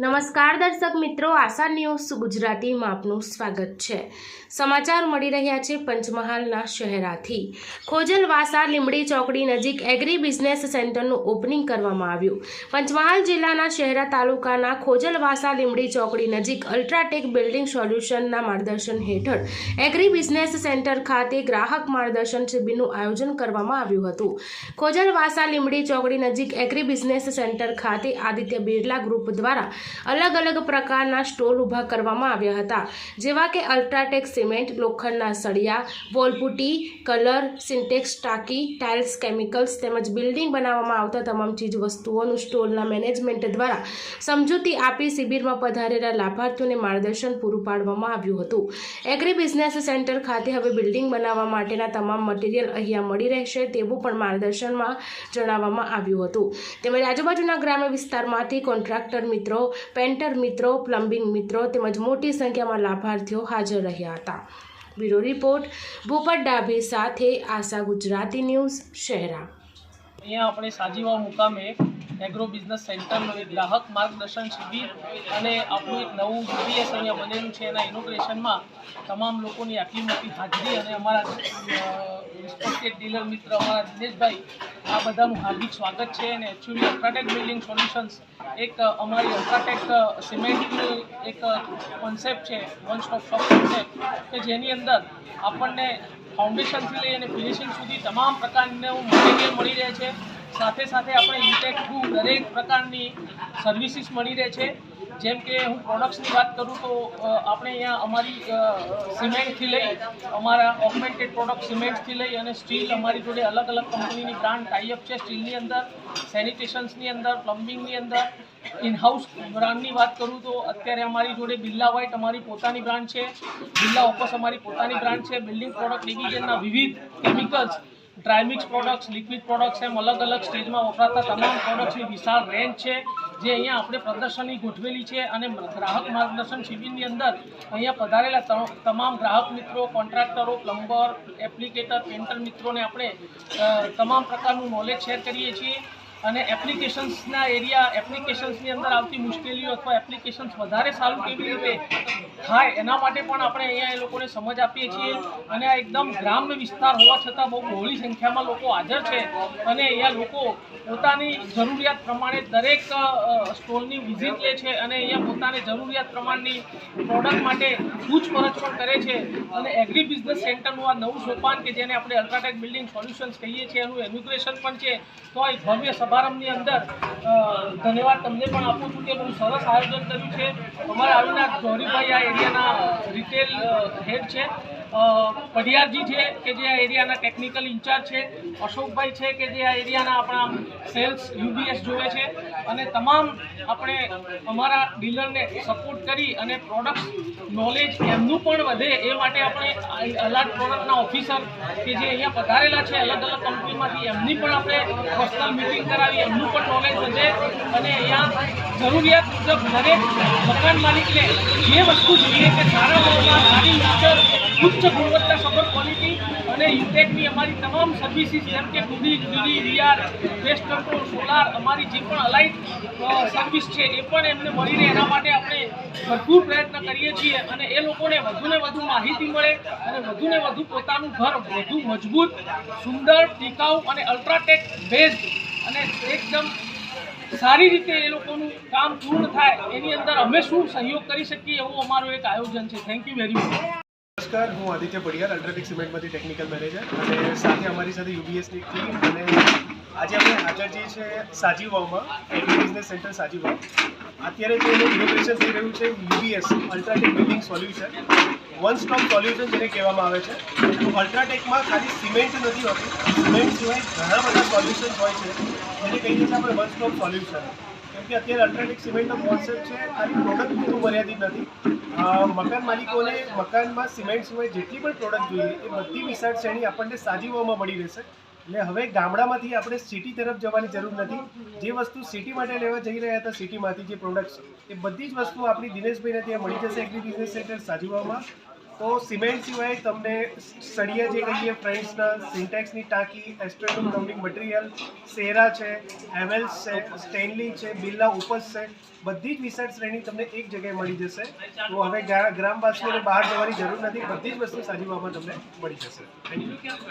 નમસ્કાર દર્શક મિત્રો, આશા ન્યૂઝ ગુજરાતીમાં આપનું સ્વાગત છે. સમાચાર મળી રહ્યા છે પંચમહાલના શહેરાથી. ખોજલવાસા લીમડી ચોકડી નજીક એગ્રી બિઝનેસ સેન્ટરનું ઓપનિંગ કરવામાં આવ્યું. પંચમહાલ જિલ્લાના શહેરા તાલુકાના ખોજલવાસા લીમડી ચોકડી નજીક અલ્ટ્રાટેક બિલ્ડિંગ સોલ્યુશનના માર્ગદર્શન હેઠળ એગ્રી બિઝનેસ સેન્ટર ખાતે ગ્રાહક માર્ગદર્શન શિબિરનું આયોજન કરવામાં આવ્યું હતું. ખોજલવાસા લીમડી ચોકડી નજીક એગ્રી બિઝનેસ સેન્ટર ખાતે આદિત્ય બિરલા ગ્રુપ દ્વારા અલગ અલગ પ્રકારના સ્ટોલ ઊભા કરવામાં આવ્યા હતા. જેવા કે અલ્ટ્રાટેક સિમેન્ટ, લોખંડના સળિયા વોલપુટી કલર, સિન્ટેક્સ, ટાંકી, ટાઇલ્સ, કેમિકલ્સ તેમજ બિલ્ડિંગ બનાવવામાં આવતા તમામ ચીજ વસ્તુઓનું સ્ટોલના મેનેજમેન્ટ દ્વારા સમજૂતી આપી શિબિરમાં પધારેલા લાભાર્થીઓને માર્ગદર્શન પૂરું પાડવામાં આવ્યું હતું. એગ્રી બિઝનેસ સેન્ટર ખાતે હવે બિલ્ડિંગ બનાવવા માટેના તમામ મટીરિયલ અહીંયા મળી રહેશે તેવું પણ માર્ગદર્શનમાં જણાવવામાં આવ્યું હતું. તેમજ આજુબાજુના ગ્રામ્ય વિસ્તારમાંથી કોન્ટ્રાક્ટર મિત્રો પેન્ટર મિત્રો, પ્લમ્બિંગ મિત્રો તેમજ મોટી સંખ્યામાં લાભાર્થીઓ હાજર રહ્યા હતા. બ્યુરો રિપોર્ટ, ભૂપત ડાભી સાથે આશા ગુજરાતી ન્યૂઝ, શહેરા. અહીંયા આપણે સાજીવા મુકામે એગ્રો બિઝનેસ સેન્ટરનો એક ગ્રાહક માર્ગદર્શન શિબિર અને આપણું એક નવું યુપીએસ અહીંયા બનેલું છે એના ઇનોગ્રેશનમાં તમામ લોકોની આટલી મોટી હાજરી અને અમારા રિસ્પેક્ટેડ ડીલર મિત્ર અમારા દિનેશભાઈ, આ બધાનું હાર્દિક સ્વાગત છે અને એકચ્યુઅલી અલ્ટ્રાટેક બિલ્ડિંગ સોલ્યુશન્સ એક અમારી અલ્ટ્રાટેક સિમેન્ટનું એક કોન્સેપ્ટ છે વન સ્ટોપ શોપ કોન્સેપ્ટ કે જેની અંદર આપણને ફાઉન્ડેશનથી લઈ અને ફિનિશિંગ સુધી તમામ પ્રકારનું મટીરિયલ મળી રહે છે. સાથે સાથે આપણે ઇન્ટેક થ્રુ દરેક પ્રકારની સર્વિસીસ મળી રહે છે. જેમ કે હું પ્રોડક્ટ્સની વાત કરું તો આપણે અહીંયા અમારી સિમેન્ટથી લઈ અમારા ઓગમેન્ટેડ પ્રોડક્ટ સિમેન્ટથી લઈ અને સ્ટીલ અમારી જોડે અલગ અલગ કંપનીની બ્રાન્ડ ટાઈઅપ છે. સ્ટીલની અંદર સેનિટેશન્સની અંદર પ્લમ્બિંગની અંદર ઇનહાઉસ બ્રાન્ડની વાત કરું તો, અત્યારે અમારી જોડે બિરલા વ્હાઇટ અમારી પોતાની બ્રાન્ડ છે. બિરલા ઓપસ અમારી પોતાની બ્રાન્ડ છે. બિલ્ડિંગ પ્રોડક્ટ ડિવિઝનના વિવિધ chemicals dry mix products liquid products એમ અલગ અલગ સ્ટેજમાં વપરાતા તમામ પ્રોડક્ટ્સની વિશાળ રેન્જ છે, જે અહીંયા આપણે પ્રદર્શની ગોઠવેલી છે અને ગ્રાહક માર્ગદર્શન શિબિરની અંદર અહીંયા પધારેલા તમામ ગ્રાહક મિત્રો, કોન્ટ્રાક્ટરો, પ્લમ્બર, એપ્લિકેટર પેન્ટર મિત્રોને આપણે તમામ પ્રકારનું નોલેજ શેર કરીએ છીએ. અને એપ્લિકેશન્સના એરિયા, એપ્લિકેશન્સની અંદર આવતી મુશ્કેલીઓ અથવા એપ્લિકેશન્સ વધારે સારું કેવી રીતે થાય એના માટે પણ આપણે અહીંયા એ લોકોને સમજ આપીએ છીએ. અને આ એકદમ ગ્રામ્ય વિસ્તાર હોવા છતાં બહુ બહોળી સંખ્યામાં લોકો હાજર છે અને અહીંયા લોકો પોતાની જરૂરિયાત પ્રમાણે દરેક સ્ટોલની વિઝિટ લે છે અને અહીંયા પોતાને જરૂરિયાત પ્રમાણની પ્રોડક્ટ માટે પૂછપરછ પણ કરે છે. અને એગ્રી બિઝનેસ સેન્ટરનું આ નવું સોપાન કે જેને આપણે અલ્ટ્રાટેક બિલ્ડિંગ સોલ્યુશન્સ કહીએ છીએ એનું એન્યુગ્રેશન પણ છે. તો એક ભવ્ય સમારંભની અંદર ધન્યવાદ તમને પણ આપું છું કે બહુ સરસ આયોજન કર્યું છે. અમારા અવિનાશ ગૌરીભાઈ આ એરિયાના રિટેલ હેડ છે. અ, પઢિયારજી છે કે જે આ એરિયાના ટેકનિકલ ઇન્ચાર્જ છે અશોકભાઈ છે કે જે આ એરિયાના આપણા સેલ્સ યુબીએસ જોવે છે અને તમામ આપણે અમારા ડીલરને સપોર્ટ કરી અને પ્રોડક્ટ નોલેજ એમનું પણ વધે એ માટે આપણે અલગ પ્રોડક્ટના ઓફિસર કે જે અહીંયા પધારેલા છે અલગ અલગ કંપનીમાંથી એમની પણ આપણે પર્સનલ મિટિંગ કરાવી એમનું પણ નોલેજ વધે અને અહીંયા જરૂરિયાત મુજબ દરેક મકાન માલિકને જે વસ્તુ જોઈએ કે સારા ભાવમાં સારી મીટર ઉચ્ચ ગુણવત્તા સફર ક્વોલિટી અને યુટેકની અમારી તમામ સર્વિસીસ જેમ કે ટુડી જુદી, રિયાર વેસ્ટ કંટ્રોલ સોલાર, અમારી જે પણ અલાઇટ સર્વિસ છે, એ પણ એમને મળી રહે એના માટે આપણે ભરપૂર પ્રયત્ન કરીએ છીએ અને એ લોકોને વધુને વધુ માહિતી મળે અને વધુને વધુ પોતાનું ઘર વધુ મજબૂત, સુંદર, ટીકાઉ અને અલ્ટ્રાટેક બેઝ અને એકદમ સારી રીતે એ લોકોનું કામ પૂર્ણ થાય, એની અંદર અમે શું સહયોગ કરી શકીએ એવું અમારું એક આયોજન છે. થેન્ક યુ વેરી મચ નમસ્કાર, હું આદિત્ય પડિયાર અલ્ટ્રાટેક સિમેન્ટમાંથી ટેકનિકલ મેનેજર અને સાથે અમારી સાથે યુબીએસની ટીમ અને આજે આપણે હાજર જે છે સાજીવાવમાં એગ્રી બિઝનેસ સેન્ટર સાજીવાવ. અત્યારે જે ઇનોગ્રેશન થઈ રહ્યું છે UBS UltraTech building solution one stop solution જેને કહેવામાં આવે છે, તો અલ્ટ્રાટેકમાં ખાલી સિમેન્ટ નથી હોતી. સિમેન્ટ સિવાય ઘણા બધા સોલ્યુશન્સ હોય છે, જેને કહીએ છીએ આપણે વન સ્ટોપ સોલ્યુશન કેમ કે અત્યારે અલ્ટ્રાટેક સિમેન્ટનો કોન્સેપ્ટ છે, ખાલી પ્રોડક્ટ પૂરું મર્યાદિત નથી. મકાન માલિકોને મકાનમાં સિમેન્ટ સિવાય જેટલી પણ પ્રોડક્ટ જોઈએ, એ બધી વિશાળ શ્રેણી આપણને સાજીવામાં મળી રહેશે. એટલે હવે ગામડામાંથી આપણે સિટી તરફ જવાની જરૂર નથી. જે વસ્તુ સિટી માટે લેવા જઈ રહ્યા હતા સિટીમાંથી જે પ્રોડક્ટ્સ એ બધી જ વસ્તુ આપણી દિનેશભાઈને ત્યાં મળી જશે, એગ્રી બિઝનેસ સેન્ટર સાજીવામાં. તો સિમેન્ટ સિવાય તમને સળિયા જે કહીએ ફ્રેન્ડ્સના સિન્ટેક્સની ટાંકી એસ્ટ્રેટમ પ્લમ્બિંગ મટીરિયલ સેરા છે હેવેલ્સ છે, સ્ટેનલી છે, બિરલા ઉપસ છે, બધી જ વિશાળ શ્રેણી તમને એક જગ્યાએ મળી જશે. તો હવે ગ્રામવાસીઓને બહાર જવાની જરૂર નથી, બધી જ વસ્તુ સાજીવામાં તમને મળી જશે. Thank you